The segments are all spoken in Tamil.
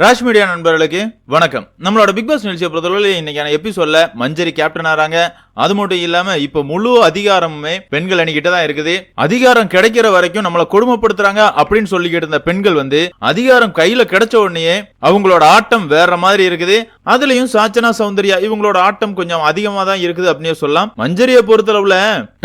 ராஷ் மீடியா நண்பர்களுக்கு வணக்கம். நம்மளோட பிக் பாஸ் நிகழ்ச்சியை பொறுத்தவரை இன்னைக்கான எபிசோட்ல மஞ்சரி கேப்டன் ஆறாங்க. அது மட்டும் இல்லாம இப்ப முழு அதிகாரமுமே பெண்கள் அணிகிட்ட தான் இருக்குது. அதிகாரம் கிடைக்கிற வரைக்கும் நம்மளை கொடுமைப்படுத்துறாங்க அப்படின்னு சொல்லிக்கிட்டு இருந்த பெண்கள் வந்து அதிகாரம் கையில கிடைச்ச உடனே அவங்களோட ஆட்டம் வேற மாதிரி இருக்குது. அதுலயும் சாச்சனா சௌந்தர்யா இவங்களோட ஆட்டம் கொஞ்சம் அதிகமா தான் இருக்குது அப்படின்னு சொல்லலாம். மஞ்சரியை பொறுத்தளவுல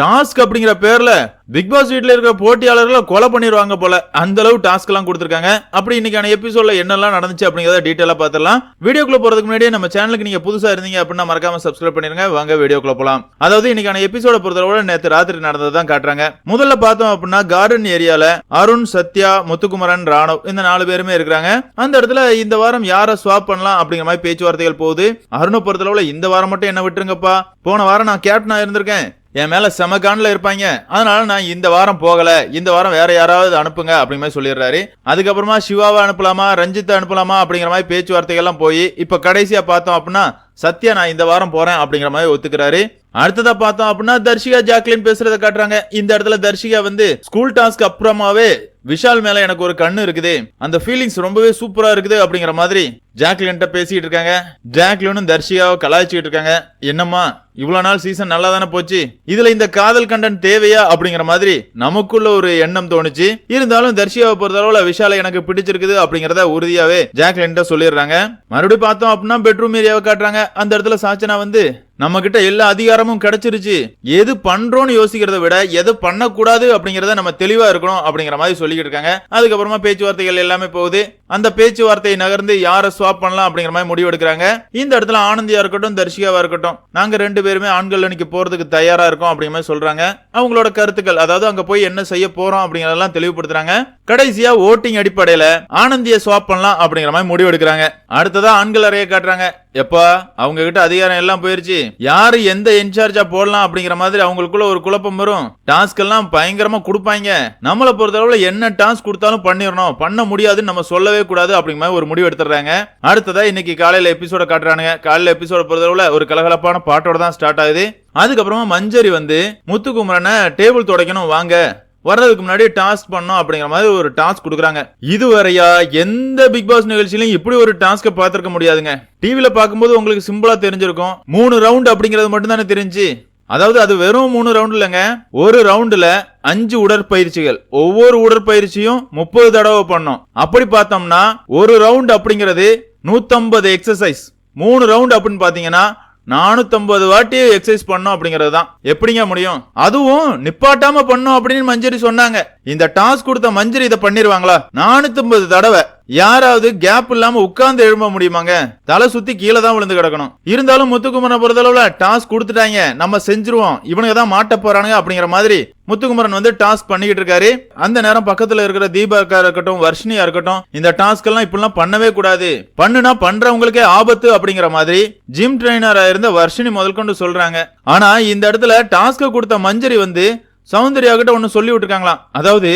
டாஸ்க் அப்படிங்கிற பேர்ல பிக் பாஸ் வீட்ல இருக்கிற போட்டியாளர்களை கொலை பண்ணிடுவாங்க போல அந்த அளவு டாஸ்க் எல்லாம் கொடுத்துருக்காங்க. அப்படி இன்னைக்கான எபிசோட்ல என்னெல்லாம் நடந்துச்சு அப்படிங்கிறத டீட்டெயிலா பார்த்துடலாம் வீடியோக்குள்ள போறதுக்கு முன்னாடியே நம்ம சேனலுக்கு நீங்க புதுசா இருந்தீங்க அப்படின்னா மறக்காம சப்ஸ்கிரைப் பண்ணிருங்க வாங்க வீடியோக்குள்ள பார்க்கலாம் அதாவது இன்னைக்கான எபிசோட பொறுத்தவரை நேத்து ராத்திரி நடந்ததான் காட்டுறாங்க. முதல்ல பார்த்தோம் அப்படின்னா கார்டன் ஏரியால அருண் சத்யா முத்துக்குமரன் ராணவ் இந்த நாலு பேருமே இருக்கிறாங்க. அந்த இடத்துல இந்த வாரம் யாரை ஸ்வாப் பண்ணலாம் அப்படிங்கிற மாதிரி பேச்சுவார்த்தைகள் போகுது. அருணை பொறுத்தளவுல இந்த வாரம் மட்டும் என்ன விட்டுருங்கப்பா. போன வாரம் நான் கேப்டனா இருந்திருக்கேன். என் மேல செமகான்ல இருப்பாங்க. அதனால நான் இந்த வாரம் போகல. இந்த வாரம் வேற யாராவது அனுப்புங்க அப்படிங்கிற மாதிரி சொல்லிடுறாரு. அதுக்கப்புறமா சிவாவை அனுப்பலாமா? ரஞ்சித்தை அனுப்பலாமா? அப்படிங்கிற மாதிரி பேச்சுவார்த்தைகள்லாம் போய் இப்ப கடைசியா பார்த்தோம் அப்படின்னா சத்யா நான் இந்த வாரம் போறேன் அப்படிங்கிற மாதிரி ஒத்துக்கிறாரு. அடுத்ததா பார்த்தோம் அப்படின்னா தர்ஷிகா ஜாக்லின் பேசுறத காட்டுறாங்க. இந்த இடத்துல தர்ஷிகா வந்து ஸ்கூல் டாஸ்க் அப்புறமாவே விஷால் மேல எனக்கு ஒரு கண்ணு இருக்குது. அந்த ஃபீலிங்ஸ் ரொம்பவே சூப்பரா இருக்குது அப்படிங்கிற மாதிரி ஜாக்லின்ட்ட பேசிட்டு இருக்காங்க. ஜாக்லினும் தர்ஷிகாவை கலாய்ச்சிட்டு இருக்காங்க. என்னம்மா இவ்வளவு நாள் சீசன் நல்லா தானே போச்சு? இதுல இந்த காதல் கண்டன் தேவையா அப்படிங்கிற மாதிரி நமக்குள்ள ஒரு எண்ணம் தோணுச்சு. இருந்தாலும் தர்ஷியாவை பொறுத்தளவுல விஷாலை எனக்கு பிடிச்சிருக்குது அப்படிங்கறத உறுதியாவே ஜாக்லின்ட்ட சொல்லிடுறாங்க. மறுபடியும் பார்த்தோம் அப்படின்னா பெட்ரூம் ஏரியாவை காட்டுறாங்க. அந்த இடத்துல சாச்சனா வந்து நம்ம கிட்ட எல்லா அதிகாரமும் கிடைச்சிருச்சு. எது பண்றோம்னு யோசிக்கிறத விட எது பண்ணக்கூடாது அப்படிங்கறத நம்ம தெளிவா இருக்கணும் அப்படிங்கிற மாதிரி சொல்லி சொல்லிக்கிட்டு இருக்காங்க அதுக்கப்புறமா பேச்சுவார்த்தைகள் எல்லாமே போகுது. அந்த பேச்சுவார்த்தையை நகர்ந்து யாரை ஸ்வாப் பண்ணலாம் அப்படிங்கிற மாதிரி முடிவு எடுக்கிறாங்க. இந்த இடத்துல ஆனந்தியா இருக்கட்டும் தர்ஷிகாவா இருக்கட்டும் நாங்க ரெண்டு பேருமே ஆண்கள் அணிக்கு போறதுக்கு தயாரா இருக்கோம் அப்படிங்கிற மாதிரி சொல்றாங்க. அவங்களோட கருத்துக்கள் அதாவது அங்க போய் என்ன செய்ய போறோம் அப்படிங்கறதெல்லாம் தெளிவுபடுத்துறாங்க. கடைசியா ஓட்டிங் அடிப்படையில ஆனந்திய ஸ்வாப் பண்ணலாம் அப்படிங்கிற மாதிரி முடிவு எடுக்கிறாங்க. அடுத்ததா ஆண்கள் அறைய காட்டுறாங்க. எப்பா அவங்க கிட்ட அதிகாரம் எல்லாம் போயிருச்சு. யாரு எந்த இன்சார்ஜா போடலாம் அப்படிங்கிற மாதிரி அவங்களுக்குள்ள ஒரு குழப்பம் வரும். டாஸ்க் எல்லாம் பயங்கரமா கொடுப்பாங்க. நம்மளை பொறுத்தளவுல என்ன டாஸ்க் கொடுத்தாலும் பண்ணிடணும். பண்ண முடியாதுன்னு நம்ம சொல்லவே கூடாது அப்படிங்கிற மாதிரி ஒரு முடிவு எடுத்துறாங்க அடுத்ததா இன்னைக்கு காலையில எபிசோட காட்டுறானுங்க. காலையில எபிசோட பொறுத்தளவுல ஒரு கலகலப்பான பாட்டோட தான் ஸ்டார்ட் ஆகுது. அதுக்கப்புறமா மஞ்சரி வந்து முத்துக்குமரனை டேபிள் துடைக்கணும் வாங்க. வர்றதுக்கு முன்னாடி டாஸ்க் பண்ணோம் அப்படிங்கிற மாதிரி ஒரு டாஸ்க் கொடுக்குறாங்க. இதுவரையா எந்த பிக் பாஸ் நிகழ்ச்சியிலும் இப்படி ஒரு டாஸ்க்கை பார்த்துருக்க முடியாதுங்க. டிவியில பார்க்கும்போது உங்களுக்கு சிம்பிளா தெரிஞ்சிருக்கும். மூணு ரவுண்ட் அப்படிங்கிறது மட்டும் தானே தெரிஞ்சு? அதாவது அது வெறும் மூணு ரவுண்ட் இல்லைங்க. ஒரு ரவுண்டுல அஞ்சு உடற்பயிற்சிகள். ஒவ்வொரு உடற்பயிற்சியும் முப்பது தடவை பண்ணோம். அப்படி பார்த்தோம்னா ஒரு ரவுண்ட் அப்படிங்கிறது நூத்தம்பது எக்ஸசைஸ் மூணு ரவுண்ட் அப்படின்னு பாத்தீங்கன்னா நானூத்தம்பது வாட்டி எக்ஸசைஸ் பண்ணோம் அப்படிங்கிறது தான் எப்படிங்க முடியும்? அதுவும் நிப்பாட்டாம பண்ணோம் அப்படின்னு மஞ்சரி சொன்னாங்க. இந்த டாஸ்க் கொடுத்த மஞ்சரி இதை பண்ணிருவாங்களா? நானூத்தம்பது தடவை. யாராவது கேப் இல்லாம உட்கார்ந்து எழும்ப முடியுமாங்க? தலை சுத்தி கீழே தான் விழுந்து கிடக்கணும். இருந்தாலும் முத்துக்குமரனை பொறுத்தளவுல டாஸ்க் கொடுத்துட்டாங்க. நம்ம செஞ்சிருவோம். இவனுங்க தான் மாட்ட போறானுங்க அப்படிங்கிற மாதிரி முத்துக்குமரன் வந்து டாஸ்க் பண்ணிக்கிட்டு இருக்காரு. அந்த நேரம் பக்கத்துல இருக்கிற தீபாக்கா இருக்கட்டும் வர்ஷினியா இருக்கட்டும் இந்த டாஸ்க் எல்லாம் இப்படிலாம் பண்ணவே கூடாது. பண்ணுனா பண்றவங்களுக்கே ஆபத்து அப்படிங்கிற மாதிரி ஜிம் ட்ரைனரா இருந்த வர்ஷினி முதல் கொண்டு சொல்றாங்க. ஆனா இந்த இடத்துல டாஸ்க கொடுத்த மஞ்சரி வந்து சௌந்தர்யா கிட்ட ஒன்னு சொல்லி விட்டுருக்காங்களாம். அதாவது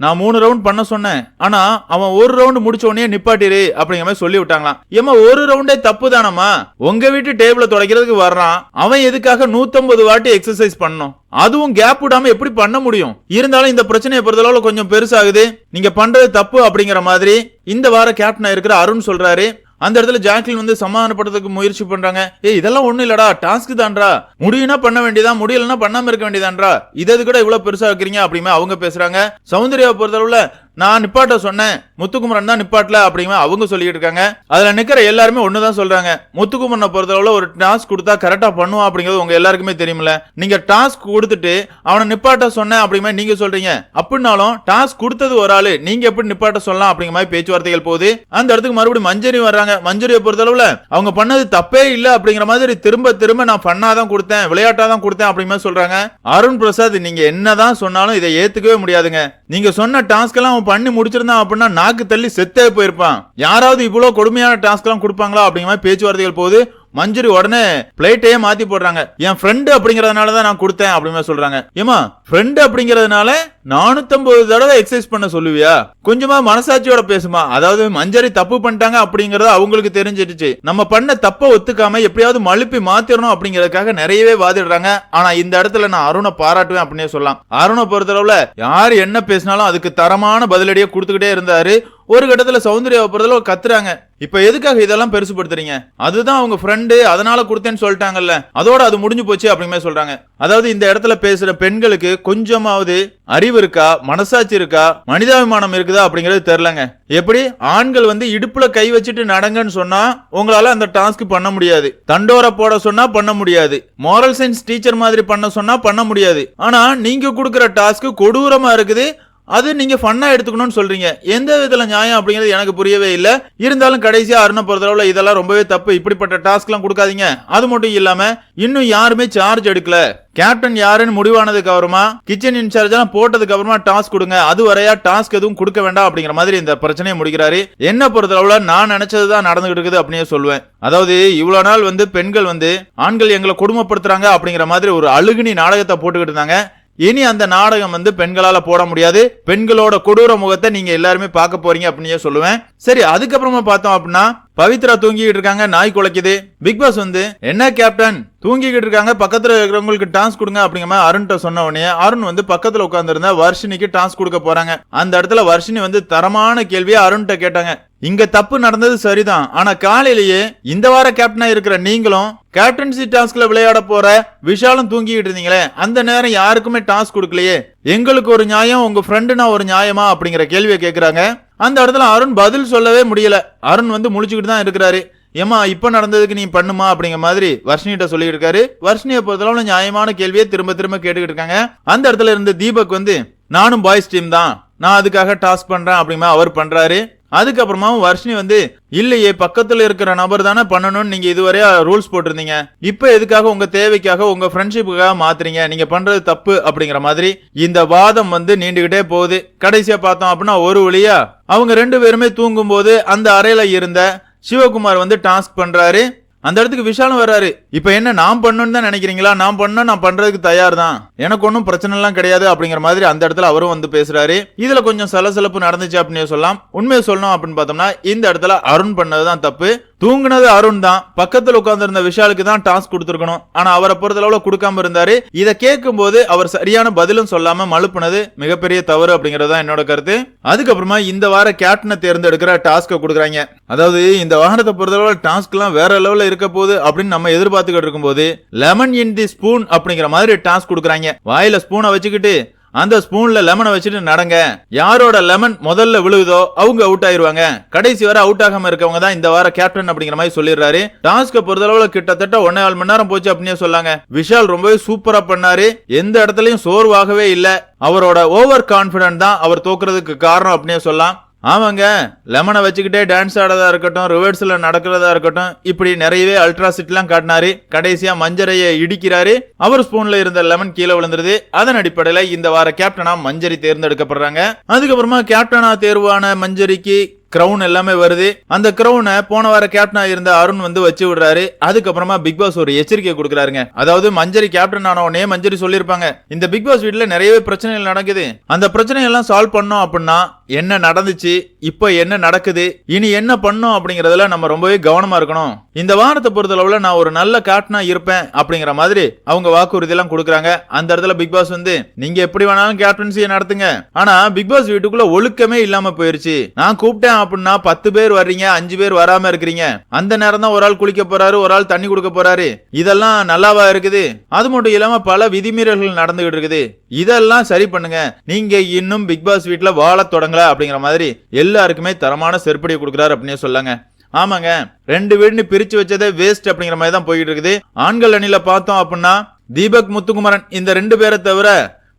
நான் மூணு ரவுண்ட் பண்ண சொன்னேன். ஆனா அவன் ஒரு ரவுண்ட் முடிச்ச உடனே நிப்பாட்டிரு அப்படிங்கிற மாதிரி சொல்லி விட்டாங்களாம். ஏமா ஒரு ரவுண்டே தப்பு தானம்மா? உங்க வீட்டு டேபிள துடைக்கிறதுக்கு வர்றான். அவன் எதுக்காக நூத்தம்பது வாட்டி எக்ஸசைஸ் பண்ணும்? அதுவும் கேப் விடாம எப்படி பண்ண முடியும்? இருந்தாலும் இந்த பிரச்சனையை பொறுத்தளவுல கொஞ்சம் பெருசாகுது. நீங்க பண்றது தப்பு அப்படிங்கிற மாதிரி இந்த வார கேப்டனா இருக்கிற அருண் சொல்றாரு. அந்த இடத்துல ஜாக்லின் வந்து சமாதானப்படுறதுக்கு முயற்சி பண்றாங்க. ஏய் இதெல்லாம் ஒண்ணும் இல்லடா டாஸ்க் தான்டா முடியும்னா பண்ண வேண்டியதா முடியலன்னா பண்ணாம இருக்க வேண்டியதான்றா. இது கூட இவ்வளவு பெருசா வைக்கிறீங்க? அப்படிமே அவங்க பேசுறாங்க. சௌந்தர்யா பொறுத்தளவுல நான் நிப்பாட்ட சொன்னேன். முத்துக்குமரன் தான் நிப்பாட்டல அப்படிங்கிற அவங்க சொல்லிட்டு இருக்காங்க. அதுல நிக்கிற எல்லாருமே ஒண்ணுதான் சொல்றாங்க. முத்துக்குமரனை பொறுத்தளவுல ஒரு டாஸ்க் கொடுத்தா கரெக்டா பண்ணுவான் அப்படிங்கிறது உங்க எல்லாருக்குமே தெரியுமில்ல நீங்க டாஸ்க் கொடுத்துட்டு அவனை நிப்பாட்ட சொன்னேன் அப்படிங்கிற நீங்க சொல்றீங்க. அப்படின்னாலும் டாஸ்க் கொடுத்தது ஒரு ஆளு நீங்க எப்படி நிப்பாட்ட சொல்லலாம் அப்படிங்கிற மாதிரி பேச்சுவார்த்தைகள் போகுது. அந்த இடத்துக்கு மறுபடியும் மஞ்சரி வர்றாங்க. மஞ்சரியை பொறுத்தளவுல அவங்க பண்ணது தப்பே இல்ல அப்படிங்கிற மாதிரி திரும்ப திரும்ப நான் பண்ணாதான் கொடுத்தேன் விளையாட்டா தான் கொடுத்தேன் அப்படிங்கிற சொல்றாங்க. அருண் பிரசாத் நீங்க என்னதான் சொன்னாலும் இதை ஏத்துக்கவே முடியாதுங்க. நீங்க சொன்ன டாஸ்க் எல்லாம் அவன் பண்ணி முடிச்சிருந்தான் அப்படின்னா நாக்கு தள்ளி செத்தே போயிருப்பான். யாராவது இவ்வளவு கொடுமையான டாஸ்க் எல்லாம் கொடுப்பாங்களா அப்படிங்கிற மாதிரி பேச்சுவார்த்தைகள் போது மஞ்சுரி உடனே பிளேட்டையே மாத்தி போடுறாங்க. என் ஃப்ரெண்டு அப்படிங்கறதுனால தான் நான் கொடுத்தேன் அப்படின்னு சொல்றாங்க. ஏமா ஃப்ரெண்டு அப்படிங்கறதுனால நானூத்தம்பது தடவை எக்ஸசைஸ் பண்ண சொல்லுவியா? கொஞ்சமா மனசாட்சியோட பேசுமா? அதாவது மஞ்சரி தப்பு பண்ணிட்டாங்க அப்படிங்கறது அவங்களுக்கு தெரிஞ்சிடுச்சு. நம்ம பண்ண தப்ப ஒத்துக்காம எப்படியாவது மழுப்பி மாத்திரணும் அப்படிங்கறதுக்காக நிறையவே வாதிடுறாங்க. ஆனா இந்த இடத்துல நான் அருணை பாராட்டுவேன் அப்படின்னே சொல்லலாம். அருணை பொறுத்தளவுல யார் என்ன பேசினாலும் அதுக்கு தரமான பதிலடியை கொடுத்துக்கிட்டே இருந்தாரு. ஒரு கட்டத்தில் சௌந்தர்யா போகிறதுல கத்துறாங்க. இப்போ எதுக்காக இதெல்லாம் பெருசுப்படுத்துறீங்க அதுதான் அவங்க ஃப்ரெண்டு அதனால கொடுத்தேன்னு சொல்லிட்டாங்கல்ல. அதோட அது முடிஞ்சு போச்சு அப்படிங்கிற சொல்றாங்க. அதாவது இந்த இடத்துல பேசுற பெண்களுக்கு கொஞ்சமாவது அறிவு இருக்கா? மனசாட்சி இருக்கா? மனிதாபிமானம் இருக்குதா அப்படிங்கிறது தெரிலங்க எப்படி? ஆண்கள் வந்து இடுப்புல கை வச்சுட்டு நடங்கன்னு சொன்னா உங்களால அந்த டாஸ்க் பண்ண முடியாது. தண்டோர போட சொன்னா பண்ண முடியாது. மோரல் சயின்ஸ் டீச்சர் மாதிரி பண்ண சொன்னா பண்ண முடியாது. ஆனா நீங்க கொடுக்குற டாஸ்க் கொடூரமா இருக்குது. அது நீங்க ஃபன்னா எடுத்துக்கணும்னு சொல்றீங்க. எந்த விதத்துல நியாயம் அப்படிங்கிறது எனக்கு புரியவே இல்லை. இருந்தாலும் கடைசியா அருணை பொறுத்தளவுல இதெல்லாம் ரொம்பவே தப்பு. இப்படிப்பட்ட டாஸ்க்லாம் கொடுக்காதீங்க. அது மட்டும் இல்லாம இன்னும் யாருமே சார்ஜ் எடுக்கல. கேப்டன் யாருன்னு முடிவானதுக்கு அப்புறமா கிச்சன் இன்சார்ஜ் எல்லாம் போட்டதுக்கு அப்புறமா டாஸ்க் கொடுங்க. அது வரையா டாஸ்க் எதுவும் கொடுக்க வேண்டாம் அப்படிங்கிற மாதிரி இந்த பிரச்சனையை முடிக்கிறாரு. என்ன பொறுத்தளவுல நான் நினைச்சதுதான் நடந்துகிட்டு இருக்குது அப்படின்னு சொல்லுவேன். அதாவது இவ்வளவு நாள் வந்து பெண்கள் வந்து ஆண்கள் எங்களை கொடுமைப்படுத்துறாங்க அப்படிங்கிற மாதிரி ஒரு அழுகுனி நாடகத்தை போட்டுக்கிட்டு இருந்தாங்க. இனி அந்த நாடகம் வந்து பெண்களால போட முடியாது. பெண்களோட கொடூர முகத்தை நீங்க எல்லாருமே பார்க்க போறீங்க அப்படின்னு சொல்லுவேன். சரி அதுக்கப்புறமா பார்த்தோம் அப்படின்னா பவித்ரா தூங்கிக்கிட்டு இருக்காங்க நாய் குலைக்குது. பிக் பாஸ் வந்து என்ன கேப்டன் தூங்கிக்கிட்டு இருக்காங்க பக்கத்துல இருக்கிறவங்களுக்கு டான்ஸ் கொடுங்க அப்படிங்கிற மாதிரி அருண்கிட்ட சொன்ன உடனே அருண் வந்து பக்கத்துல உட்காந்துருந்தா வர்ஷினிக்கு டான்ஸ் கொடுக்க போறாங்க. அந்த இடத்துல வர்ஷினி வந்து தரமான கேள்வியை அருண்கிட்ட கேட்டாங்க. இங்க தப்பு நடந்தது சரிதான் ஆனா காலையிலேயே இந்த வார கேப்டனா இருக்கிற நீங்களும் கேப்டன்சி டாஸ்க்ல விளையாட போற விஷாலும் தூங்கிக்கிட்டு இருந்தீங்களே அந்த நேரம் யாருக்குமே டாஸ்க் கொடுக்கலையே. எங்களுக்கு ஒரு நியாயம் உங்க ஃப்ரெண்டுனா ஒரு நியாயமா? அப்படிங்கிற கேள்வியை கேக்குறாங்க. அந்த இடத்துல அருண் பதில் சொல்லவே முடியல. அருண் வந்து முழிச்சுக்கிட்டு தான் இருக்கிறாரு. ஏமா இப்ப நடந்ததுக்கு நீ பண்ணுமா அப்படிங்கிற மாதிரி வர்ஷினிட்ட சொல்லிட்டு இருக்காரு வர்ஷினியை பொறுத்தளவு நியாயமான கேள்வியை திரும்ப திரும்ப கேட்டுக்கிட்டு இருக்காங்க. அந்த இடத்துல இருந்து தீபக் வந்து நானும் பாய்ஸ் டீம் தான். நான் அதுக்காக டாஸ்க் பண்றேன் அப்படிங்கிற அவர் பண்றாரு. அதுக்கப்புறமாவும் வர்ஷினி வந்து இல்லையே பக்கத்துல இருக்கிற நபர் தானே பண்ணணும்னு நீங்க இதுவரையா ரூல்ஸ் போட்டிருந்தீங்க. இப்ப எதுக்காக உங்க தேவைக்காக உங்க ஃப்ரெண்ட்ஷிப்புக்காக மாத்துறீங்க? நீங்க பண்றது தப்பு அப்படிங்கிற மாதிரி இந்த வாதம் வந்து நீண்டுகிட்டே போகுது. கடைசியா பார்த்தோம் அப்படின்னா ஒரு வழியா அவங்க ரெண்டு பேருமே தூங்கும் போது அந்த அறையில இருந்த சிவகுமார் வந்து டாஸ்க் பண்றாரு. அந்த இடத்துக்கு விஷாலும் வர்றாரு. இப்ப என்ன நான் பண்ணணும்னு தான் நினைக்கிறீங்களா? நான் பண்ண நான் பண்றதுக்கு தயார் தான் எனக்கு ஒன்றும் பிரச்சனை எல்லாம் கிடையாது அப்படிங்கிற மாதிரி அந்த இடத்துல அவரும் வந்து பேசுறாரு. இதுல கொஞ்சம் சலசலப்பு நடந்துச்சு அப்படின்னு சொல்லலாம். உண்மையை சொல்லணும் அப்படின்னு பார்த்தோம்னா இந்த இடத்துல அருண் பண்ணதுதான் தப்பு. தூங்குனது அருண் தான். பக்கத்துல உட்கார்ந்திருந்த விஷாலுக்கு தான் டாஸ்க் கொடுத்துருக்கணும். ஆனா அவரை பொறுத்தளவுல கொடுக்காம இருந்தாரு. இதை கேட்கும் போது அவர் சரியான பதிலும் சொல்லாம மழுப்புனது மிகப்பெரிய தவறு அப்படிங்கறது தான் என்னோட கருத்து. அதுக்கப்புறமா இந்த வார கேப்டனை தேர்ந்தெடுக்கிற டாஸ்க்கை கொடுக்குறாங்க. அதாவது இந்த வாகனத்தை பொறுத்தளவுல டாஸ்க் எல்லாம் வேற லெவல்ல இருக்க போகுது அப்படின்னு நம்ம எதிர்பார்த்துக்கிட்டு இருக்கும்போது லெமன் இன் தி ஸ்பூன் அப்படிங்கிற மாதிரி டாஸ்க் கொடுக்குறாங்க. வாயில ஸ்பூனை வச்சுக்கிட்டு அந்த ஸ்பூன்ல லெமனை வச்சுட்டு நடங்க. யாரோட லெமன் முதல்ல விழுகுதோ அவங்க அவுட் ஆயிருவாங்க. கடைசி வரை அவுட் ஆகாம இருக்கவங்க தான் இந்த வார கேப்டன் அப்படிங்கிற மாதிரி சொல்லிடுறாரு. டாஸ்க பொறுத்தளவுல கிட்டத்தட்ட ஒன்னே கால் மணி நேரம் போச்சு அப்படின்னு சொல்லாங்க. விஷால் ரொம்பவே சூப்பரா பண்ணாரு. எந்த இடத்துலயும் சோர்வாகவே இல்ல. அவரோட ஓவர் கான்பிடன்ட் தான் அவர் தோக்குறதுக்கு காரணம் அப்படின்னு சொல்லலாம். ஆமாங்க லெமனை வச்சுக்கிட்டே டான்ஸ் ஆடதா இருக்கட்டும் ரிவர்ஸில் நடக்கிறதா இருக்கட்டும் இப்படி நிறையவே அல்ட்ராசிட்லாம் காட்டினாரு. கடைசியா மஞ்சரையை இடிக்கிறாரு. அவர் ஸ்பூன்ல இருந்த லெமன் கீழே விழுந்துருது. அதன் அடிப்படையில இந்த வார கேப்டனா மஞ்சரி தேர்ந்தெடுக்கப்படுறாங்க. அதுக்கப்புறமா கேப்டனா தேர்வான மஞ்சரிக்கு கிரவுன் எல்லாமே வருது. அந்த க்ரௌனை போன வார கேப்டனா இருந்த அருண் வந்து வச்சு விடுறாரு. அதுக்கப்புறமா பிக் பாஸ் ஒரு எச்சரிக்கை கொடுக்குறாருங்க. அதாவது மஞ்சரி கேப்டன் ஆன உடனே மஞ்சரி சொல்லியிருப்பாங்க. இந்த பிக் பாஸ் வீட்டுல நிறையவே பிரச்சனைகள் நடக்குது. அந்த பிரச்சனை எல்லாம் சால்வ் பண்ணோம் அப்படின்னா என்ன நடந்துச்சு இப்போ என்ன நடக்குது இனி என்ன பண்ணும் அப்படிங்கறதுல நம்ம ரொம்பவே கவனமா இருக்கணும். இந்த வாரத்தை பொறுத்தளவுல நான் ஒரு நல்ல கேப்டனா இருப்பேன் அப்படிங்கிற மாதிரி அவங்க வாக்குறுதி எல்லாம் கொடுக்குறாங்க. அந்த இடத்துல பிக் பாஸ் வந்து நீங்க எப்படி வேணாலும் கேப்டன்சியை நடத்துங்க. ஆனா பிக் பாஸ் வீட்டுக்குள்ள ஒழுக்கமே இல்லாம போயிருச்சு. நான் கூப்பிட்டேன் அப்படின்னா பத்து பேர் வர்றீங்க அஞ்சு பேர் வராம இருக்கிறீங்க. அந்த நேரம் தான் ஒரு ஆள் குளிக்க போறாரு ஒரு ஆள் தண்ணி கொடுக்க போறாரு. இதெல்லாம் நல்லாவா இருக்குது? அது மட்டும் இல்லாம பல விதிமீறல்கள் நடந்துகிட்டு இருக்குது. இதெல்லாம் சரி பண்ணுங்க. நீங்க இன்னும் பிக் பாஸ் வீட்டில் வாழ தொடங்கல அப்படிங்கிற மாதிரி எல்லாருக்குமே தரமான செருப்படி கொடுக்குறாரு அப்படின்னு சொல்லாங்க. ஆமாங்க. ரெண்டு வீடுன்னு பிரிச்சு வச்சதே வேஸ்ட் அப்படிங்கிற மாதிரி தான் போயிட்டு இருக்குது. ஆண்கள் அணில பார்த்தோம் அப்படின்னா தீபக் முத்துக்குமரன் இந்த ரெண்டு பேரை தவிர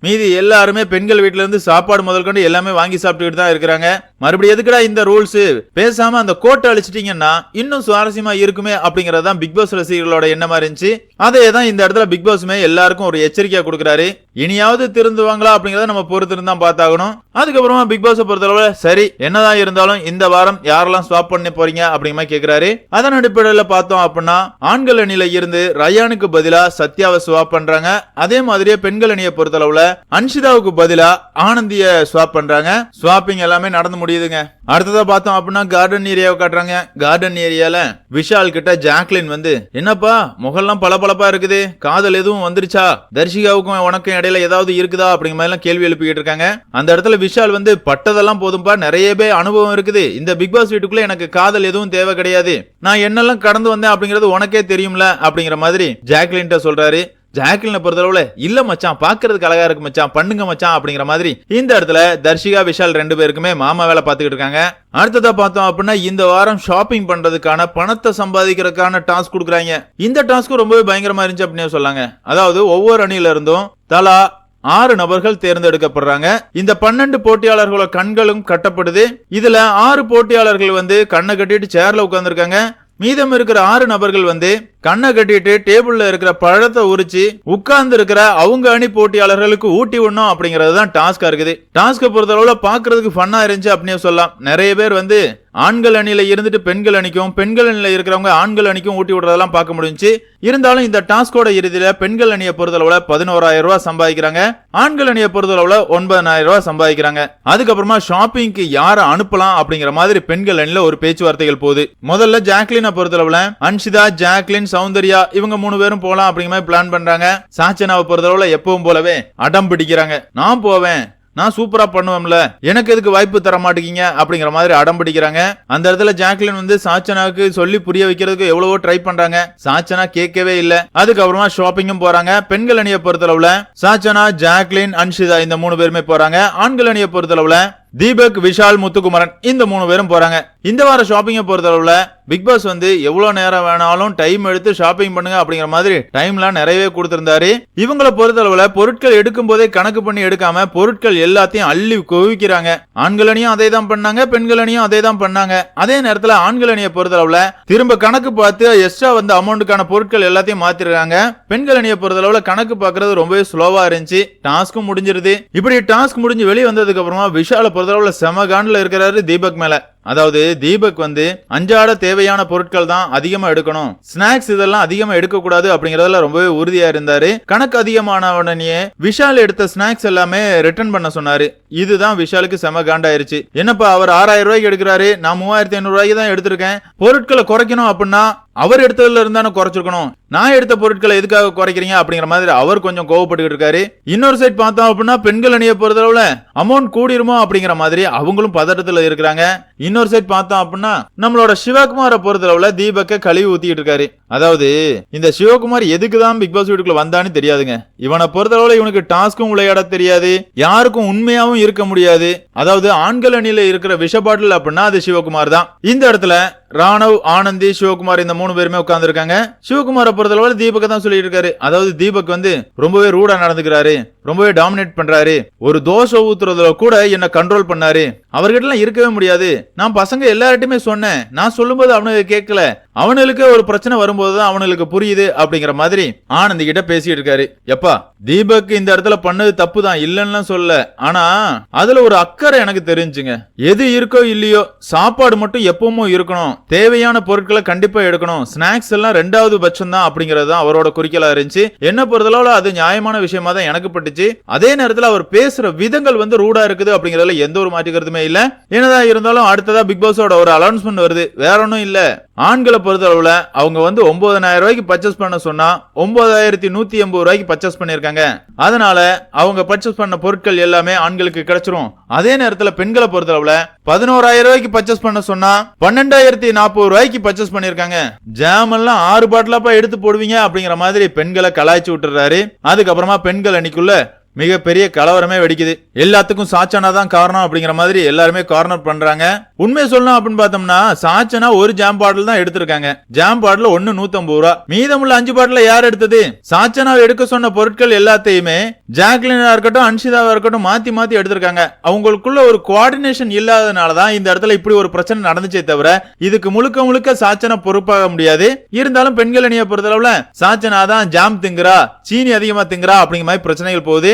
மீதி எல்லாருமே பெண்கள் வீட்டுல இருந்து சாப்பாடு முதல் கொண்டு எல்லாமே வாங்கி சாப்பிட்டுக்கிட்டு தான் இருக்கிறாங்க. மறுபடியும் எதுக்குடா இந்த ரூல்ஸ்? பேசாம அந்த கோட்டை அழிச்சிட்டீங்கன்னா இன்னும் சுவாரஸ்யமா இருக்குமே அப்படிங்கறது தான் பிக் பாஸ் ரசிகர்களோட எண்ணமா இருந்துச்சு. அதே தான் இந்த இடத்துல பிக் பாஸ்மே எல்லாருக்கும் ஒரு எச்சரிக்கையா கொடுக்குறாரு. இனியாவது திருந்துவாங்களா அப்படிங்கறத நம்ம பொறுத்திருந்து தான் பார்த்தாகணும். அதுக்கப்புறமா பிக் பாஸ் பொறுத்தளவு சரி என்னதான் இருந்தாலும் இந்த வாரம் யாரெல்லாம் ஸ்வாப் பண்ண போறீங்க அப்படிங்கிற மாதிரி கேக்குறாரு. அதன் அடிப்படையில பார்த்தோம் அப்படின்னா ஆண்கள் அணியில இருந்து ரயானுக்கு பதிலா சத்யாவை ஸ்வாப் பண்றாங்க. அதே மாதிரியே பெண்கள் அணியை பொறுத்தளவுல அன்ஷிதாவுக்கு பதிலா ஆனந்திய ஸ்வாப் பண்றாங்க. ஸ்வாப்பிங் எல்லாமே நடந்து முடியுதுங்க. அடுத்ததா பார்த்தோம் அப்படின்னா கார்டன் ஏரியாவை காட்டுறாங்க. கார்டன் ஏரியால விஷால் கிட்ட ஜாக்லின் வந்து என்னப்பா முகம்லாம் பளபளப்பா இருக்குது. காதல் எதுவும் வந்துருச்சா? தர்ஷிகாவுக்கும் உனக்கும் இடையில ஏதாவது இருக்குதா? அப்படிங்கிற மாதிரி எல்லாம் கேள்வி எழுப்பிக்கிட்டு இருக்காங்க. அந்த இடத்துல விஷால் வந்து பட்டதெல்லாம் போதும்பா நிறைய பேர் அனுபவம் இருக்குது. இந்த பிக் பாஸ் வீட்டுக்குள்ள எனக்கு காதல் எதுவும் தேவை கிடையாது. நான் என்னெல்லாம் கடந்து வந்தேன் அப்படிங்கிறது உனக்கே தெரியும்ல? அப்படிங்கிற மாதிரி ஜாக்லின்ட்ட சொல்றாரு. ஜாக்லினை பொறுத்தளவுல இல்ல மச்சான் பாக்குறதுக்கு அழகா இருக்கு மச்சான் பண்ணுங்க மச்சான் அப்படிங்கிற மாதிரி இந்த இடத்துல தர்ஷிகா விஷால் ரெண்டு பேருக்குமே மாமா வேலை பார்த்துக்கிட்டு இருக்காங்க. அடுத்ததா பார்த்தோம் அப்படின்னா இந்த வாரம் ஷாப்பிங் பண்றதுக்கான பணத்தை சம்பாதிக்கிறதுக்கான டாஸ்க் கொடுக்குறாங்க. இந்த டாஸ்க்கும் ரொம்பவே பயங்கரமா இருந்துச்சு அப்படின்னு சொல்லாங்க. அதாவது ஒவ்வொரு அணியில இருந்தும் தலா ஆறு நபர்கள் தேர்ந்தெடுக்கப்படுறாங்க. இந்த பன்னெண்டு போட்டியாளர்களோட கண்களும் கட்டப்படுது. இதுல ஆறு போட்டியாளர்கள் வந்து கண்ணை கட்டிட்டு சேர்ல உட்கார்ந்துருக்காங்க. மீதம் இருக்கிற ஆறு நபர்கள் வந்து கண்ணை கட்டிட்டு டேபிள்ல இருக்கிற பழத்தை உரிச்சு உட்கார்ந்து இருக்கிற அவங்க அணி போட்டியாளர்களுக்கு ஊட்டி விடணும் அப்படிங்கிறது தான் டாஸ்கா இருக்குது. டாஸ்க்கை பொறுத்தளவுல பாக்குறதுக்கு ஃபன்னா இருந்துச்சு அப்படின்னு சொல்லலாம். நிறைய பேர் வந்து ஆண்கள் அணியில இருந்துட்டு பெண்கள் அணிக்கும் பெண்கள் அணியில இருக்கிறவங்க ஆண்கள் அணிக்கும் ஊட்டி விடுறதெல்லாம் பார்க்க முடிஞ்சுச்சு. இருந்தாலும் இந்த டாஸ்கோட இறுதியில பெண்கள் அணியை பொறுத்தளவுல பதினோராயிரம் ரூபாய் சம்பாதிக்கிறாங்க. ஆண்கள் அணியை பொறுத்தளவுல ஒன்பதாயிரம் ரூபாய் சம்பாதிக்கிறாங்க. அதுக்கப்புறமா ஷாப்பிங்க்கு யாரை அனுப்பலாம் அப்படிங்கிற மாதிரி பெண்கள் அணியில ஒரு பேச்சுவார்த்தைகள் போகுது. முதல்ல ஜாக்லினை பொறுத்தளவுல அன்ஷிதா ஜாக்லின் சௌந்தர்யா இவங்க மூணு பேரும் போலாம் அப்படிங்கிற மாதிரி பிளான் பண்றாங்க. சாச்சனாவை பொறுத்தளவுல எப்பவும் போலவே அடம் பிடிக்கிறாங்க. நான் போவேன். நான் சூப்பரா பண்ணுவேன்ல. எனக்கு எதுக்கு வாய்ப்பு தர மாட்டேங்க அப்படிங்கிற மாதிரி அடம் பிடிக்கிறாங்க. அந்த இடத்துல ஜாக்லின் வந்து சாச்சனாவுக்கு சொல்லி புரிய வைக்கிறதுக்கு எவ்வளவோ ட்ரை பண்றாங்க. சாச்சனா கேட்கவே இல்ல. அதுக்கப்புறமா ஷாப்பிங்கும் போறாங்க. பெண்கள் அணியை பொறுத்தளவுல சாச்சனா ஜாக்லின் அன்ஷிதா இந்த மூணு பேருமே போறாங்க. ஆண்கள் அணியை பொறுத்தளவுல தீபக் விஷால் முத்துக்குமரன் இந்த மூணு பேரும் போறாங்க. இந்த வார ஷாப்பிங்கை பொறுத்தளவுல பிக் பாஸ் வந்து எவ்வளவு நேரம் வேணாலும் டைம் எடுத்து ஷாப்பிங் பண்ணுங்க அப்படிங்கிற மாதிரி டைம்லாம் நிறையவே கொடுத்திருந்தாரு. இவங்களை பொறுத்தளவுல பொருட்கள் எடுக்கும் போதே கணக்கு பண்ணி எடுக்காம பொருட்கள் எல்லாத்தையும் அள்ளி குவிக்கிறாங்க. ஆண்கள் அணியும் அதே தான் பண்ணாங்க பெண்களணியும் அதே தான் பண்ணாங்க. அதே நேரத்துல ஆண்கள் அணியை பொறுத்தளவுல திரும்ப கணக்கு பார்த்து எக்ஸ்ட்ரா வந்து அமௌண்ட்டுக்கான பொருட்கள் எல்லாத்தையும் மாத்திருக்காங்க. பெண்கள் அணியை பொறுத்தளவுல கணக்கு பார்க்கறது ரொம்பவே ஸ்லோவா இருந்துச்சு. டாஸ்க்கும் முடிஞ்சிருது. இப்படி டாஸ்க் முடிஞ்சு வெளியே வந்ததுக்கு அப்புறமா விஷால பொறுத்தளவில் செம காண்டில் இருக்கிறாரு தீபக் மேல. அதாவது தீபக் வந்து அன்றாட தேவையான பொருட்கள் தான் அதிகமா எடுக்கணும். ஸ்நாக்ஸ் இதெல்லாம் அதிகமா எடுக்கக்கூடாது அப்படிங்கறதுல ரொம்பவே உறுதியா இருந்தாரு. கணக்கு அதிகமான உடனே விஷால் எடுத்த ஸ்நாக்ஸ் எல்லாமே ரிட்டர்ன் பண்ண சொன்னாரு. இதுதான் விஷாலுக்கு செம காண்டாயிருச்சு. என்னப்பா அவர் ஆறாயிரம் ரூபாய்க்கு எடுக்கிறாரு. நான் மூவாயிரத்தி ஐநூறு ரூபாய்க்கு தான் எடுத்திருக்கேன். பொருட்களை குறைக்கணும் அப்படின்னா அவர் எடுத்ததுல இருந்தானே குறைச்சிருக்கணும். நான் எடுத்த பொருட்களை எதுக்காக குறைக்கிறீங்க? அப்படிங்கிற மாதிரி அவர் கொஞ்சம் கோவப்பட்டுக்கிட்டு இருக்காரு. இன்னொரு சைட் பார்த்தோம் அப்படின்னா பெண்கள் அணிய பொறுத்தளவுல அமௌண்ட் கூடிருமோ அப்படிங்கிற மாதிரி அவங்களும் பதட்டத்தில் இருக்கிறாங்க. இன்னொரு சைட் பார்த்தோம் அப்படின்னா நம்மளோட சிவகுமாரை பொறுத்தளவுல தீபக்க கழுவி ஊத்திட்டு இருக்காரு. அதாவது இந்த சிவகுமார் எதுக்கு தான் பிக் பாஸ் வீட்டுக்குள்ள வந்தான்னு தெரியாதுங்க. இவனை பொறுத்தளவுல இவனுக்கு டாஸ்க்கும் விளையாட தெரியாது. யாருக்கும் உண்மையாவும் இருக்க முடியாது. அதாவது ஆண்கள் அணியில இருக்கிற விஷ பாட்டில் அப்படின்னா அது சிவகுமார் தான் இந்த இடத்துல ராணவ் ஆனந்தி சிவகுமார் இந்த மூணு பேருமே உட்கார்ந்துருக்காங்க. சிவகுமாரை பொறுத்தளவுல தீபக் தான் சொல்லிட்டு இருக்காரு அதாவது தீபக் வந்து ரொம்பவே ரூடா நடந்துக்கிறாரு. ரொம்பவே டாமினேட் பண்றாரு. ஒரு தோசை ஊத்துறதுல கூட என்ன கண்ட்ரோல் பண்ணாரு. அவர்கிட்ட எல்லாம் இருக்கவே முடியாது. நான் பசங்க எல்லார்ட்டையுமே சொன்னேன். நான் சொல்லும்போது அவனுக்கு கேட்கல. அவனுக்கு ஒரு பிரச்சனை வரும்போது தான் அவனுக்கு புரியுது அப்படிங்கிற மாதிரி ஆனந்தி கிட்ட பேசிட்டு இருக்காரு. எப்பா தீபக் இந்த இடத்துல பண்ணது தப்பு தான் இல்லைன்னு சொல்ல ஆனா அதுல ஒரு அக்கறை எனக்கு தெரிஞ்சுங்க. எது இருக்கோ இல்லையோ சாப்பாடு மட்டும் எப்பவும் இருக்கணும். தேவையான பொருட்களை கண்டிப்பா எடுக்கணும். ஸ்நாக்ஸ் எல்லாம் ரெண்டாவது பட்சம் தான் அப்படிங்கிறது தான் அவரோட குறிக்கலா இருந்துச்சு. என்ன பொறுத்தளவுல அது நியாயமான விஷயமா தான் எனக்கு பட்டுச்சு. அதே நேரத்துல அவர் பேசுற விதங்கள் வந்து ரூடா இருக்குது அப்படிங்கறதுல எந்த ஒரு மாற்றிக்கிறதுமே இல்ல. என்னதான் இருந்தாலும் அடுத்ததா பிக் பாஸோட ஒரு அனௌன்ஸ்மெண்ட் வருது. வேற ஒன்றும் இல்ல. ஆண்களை பொறுத்தளவுல அவங்க வந்து ஒன்பதனாயிரம் ரூபாய்க்கு பர்ச்சேஸ் பண்ண சொன்னால் ஒன்பதாயிரத்தி நூற்றி எண்பது ரூபாய்க்கு பர்ச்சேஸ் பண்ணியிருக்காங்க. அதனால அவங்க பர்ச்சேஸ் பண்ண பொருட்கள் எல்லாமே ஆண்களுக்கு கிடைச்சிரும். அதே நேரத்தில் பெண்களை பொறுத்தளவில் பதினோராயிரம் ரூபாய்க்கு பர்ச்சேஸ் பண்ண சொன்னா பன்னெண்டாயிரத்தி நாற்பது ரூபாய்க்கு பர்ச்சேஸ் பண்ணியிருக்காங்க. ஜாம் எல்லாம் ஆறு பாட்டிலாப்பா எடுத்து போடுவீங்க அப்படிங்கிற மாதிரி பெண்களை கலாய்ச்சி விட்டுறாரு அதுக்கப்புறமா பெண்கள் அன்னைக்குள்ள மிகப்பெரிய கலவரமே வெடிக்குது. எல்லாத்துக்கும் சாச்சனா தான் காரணம் அப்படிங்கிற மாதிரி எல்லாருமே கார்னர் பண்றாங்க. உண்மை சொல்லணும் அப்படின்னு பார்த்தோம்னா சாச்சனா ஒரு ஜாம் பாட்டில் தான் எடுத்திருக்காங்க. ஜாம் பாட்டில் ஒன்னு நூத்தம்பது ரூபா. மீதமுள்ள அஞ்சு பாட்டில் யார் எடுத்தது? சாச்சனா எடுக்க சொன்ன பொருட்கள் எல்லாத்தையுமே ஜாக்லினா இருக்கட்டும் அன்ஷிதாவா இருக்கட்டும் மாத்தி மாத்தி எடுத்திருக்காங்க. அவங்களுக்குள்ள ஒரு குவாடினேஷன் இல்லாதனால தான் இந்த இடத்துல இப்படி ஒரு பிரச்சனை நடந்துச்சே தவிர இதுக்கு முழுக்க முழுக்க சாச்சனா பொறுப்பாக முடியாது. இருந்தாலும் பெண்கள் அணியை பொறுத்தளவுல சாச்சனா தான் ஜாம் திங்குறா சீனி அதிகமா திங்குறா அப்படிங்கிற மாதிரி பிரச்சனைகள் போகுது.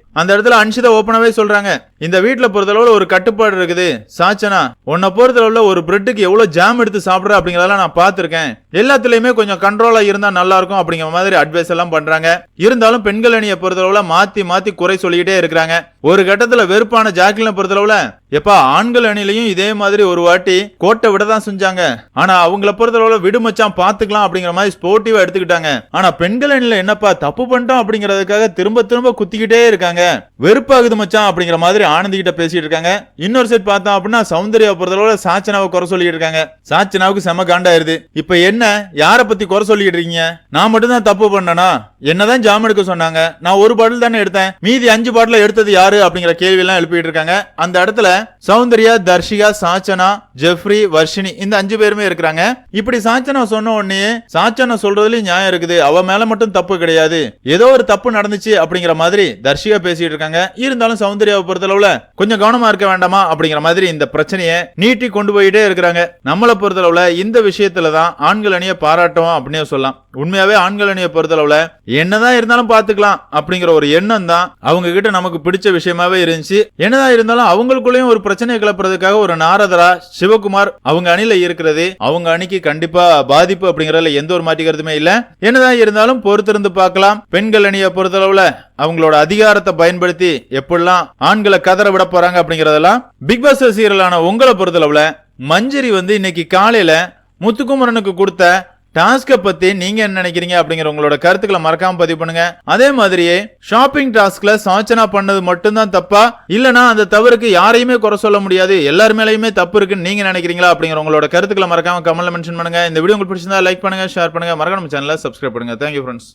அந்த இடத்துல அன்ஷிதா ஓப்பனாவே சொல்றாங்க. இந்த வீட்டுல பொறுத்தளவுல ஒரு கட்டுப்பாடு இருக்குது. சாச்சனா உன்னை பொறுத்தளவுல ஒரு பிரெட்டுக்கு எவ்வளவு ஜாம் எடுத்து சாப்பிடுற அப்படிங்கறதெல்லாம் நான் பாத்திருக்கேன் எல்லாத்துலயுமே கொஞ்சம் கண்ட்ரோலா இருந்தா நல்லா இருக்கும் அப்படிங்கிற மாதிரி அட்வைஸ் எல்லாம் பண்றாங்க. இருந்தாலும் பெண்கள் அணியை பொறுத்தளவுல மாத்தி மாத்தி குறை சொல்லிக்கிட்டே இருக்கிறாங்க. ஒரு கட்டத்துல வெறுப்பான ஜாக்லினை பொறுத்தளவுல எப்பா ஆண்கள் அணிலையும் இதே மாதிரி ஒரு வாட்டி கோட்டை விட தான் செஞ்சாங்க. ஆனா அவங்கள பொறுத்தளவுல விடுமச்சான் பாத்துக்கலாம் அப்படிங்கிற மாதிரி ஸ்போர்ட்டிவா எடுத்துக்கிட்டாங்க. ஆனா பெண்கள் அணில என்னப்பா தப்பு பண்ணிட்டோம் அப்படிங்கறதுக்காக திரும்ப திரும்ப குத்திக்கிட்டே இருக்காங்க. வெறுப்பாகுது மச்சான் அப்படிங்கிற மாதிரி ஆனந்தி கிட்ட பேசிட்டு இருக்காங்க. இன்னொரு செட் பார்த்தோம் அப்படின்னா சௌந்தர்யா பொறுத்தளவுல சாச்சனாவை குறை சொல்லிட்டு இருக்காங்க. சாச்சனாவுக்கு செம காண்டாயிருது. இப்ப என்ன? யார பத்தி குறை சொல்லிட்டு இருக்கீங்க? நான் மட்டும் தான் தப்பு பண்ணனா? என்னதான் ஜாம் எடுக்க சொன்னாங்க? நான் ஒரு பாட்டில் தானே எடுத்தேன். மீதி அஞ்சு பாட்டில் எடுத்தது யாரு? அப்படிங்கிற கேள்வி எல்லாம் எழுப்பிட்டு இருக்காங்க அந்த இடத்துல சௌந்தர்யா தர்ஷிகா சாச்சனா ஜெஃப்ரி வர்ஷினி இந்த அஞ்சு பேருமே இருக்கிறாங்க. இப்படி சாச்சனா சொன்ன உடனே சாச்சனா சொல்றதுலயும் நியாயம் இருக்குது. அவ மேல மட்டும் தப்பு கிடையாது. ஏதோ ஒரு தப்பு நடந்துச்சு அப்படிங்கிற மாதிரி தர்ஷிகா பேசிட்டு இருக்காங்க. இருந்தாலும் சௌந்தர்யாவை பொறுத்தளவுல கொஞ்சம் கவனமா இருக்க வேண்டாமா அப்படிங்கிற மாதிரி இந்த பிரச்சனையை நீட்டி கொண்டு போயிட்டே இருக்கிறாங்க. நம்மளை பொறுத்தளவுல இந்த விஷயத்துல தான் ஆண்கள் அணியை பாராட்டும் அப்படின்னே சொல்லலாம். உண்மையாவே ஆண்கள் அணியை பொறுத்தளவுல என்னதான் இருந்தாலும் பாத்துக்கலாம் அப்படிங்கிற ஒரு எண்ணம் தான் அவங்க கிட்ட நமக்கு பிடிச்ச விஷயமாவே இருந்துச்சு. என்னதான் இருந்தாலும் அவங்களுக்குள்ளேயும் ஒரு பிரச்சனையை கிளப்புறதுக்காக ஒரு நாரதரா சிவகுமார் அவங்க அணில இருக்கிறது. அவங்க அணிக்கு கண்டிப்பா பாதிப்பு அப்படிங்கறதுல எந்த ஒரு மாற்றிக்கிறதுமே இல்ல. என்னதான் இருந்தாலும் பொறுத்திருந்து பார்க்கலாம். பெண்கள் அணியை பொறுத்தளவுல அவங்களோட அதிகாரத்தை பயன்படுத்தி எப்படிலாம் ஆண்களை கதற விட போறாங்க அப்படிங்கறதெல்லாம் பிக் பாஸ் ரசிகர்களான உங்களை பொறுத்தளவுல மஞ்சரி வந்து இன்னைக்கு காலையில முத்துக்குமரனுக்கு கொடுத்த டாஸ்கை பத்தி நீங்க என்ன நினைக்கிறீங்க அப்படிங்கிற உங்களோட கருத்துக்களை மறக்காம பதிவு பண்ணுங்க. அதே மாதிரியே ஷாப்பிங் டாஸ்க்ல சாச்சனா பண்ணது மட்டும்தான் தப்பா? இல்லனா அந்த தவறுக்கு யாரையுமே குறை சொல்ல முடியாது. எல்லார் மேலயுமே தப்பு இருக்குன்னு நீங்க நினைக்கிறீங்களா அப்படிங்கிற உங்களோட கருத்துக்களை மறக்காம கமெண்ட்ல மென்ஷன் பண்ணுங்க. இந்த வீடியோ உங்களுக்கு பிடிச்சிருந்தா லைக் பண்ணுங்க ஷேர் பண்ணுங்க. மறக்காம சேனலை சப்ஸ்கிரைப் பண்ணுங்க. Thank you friends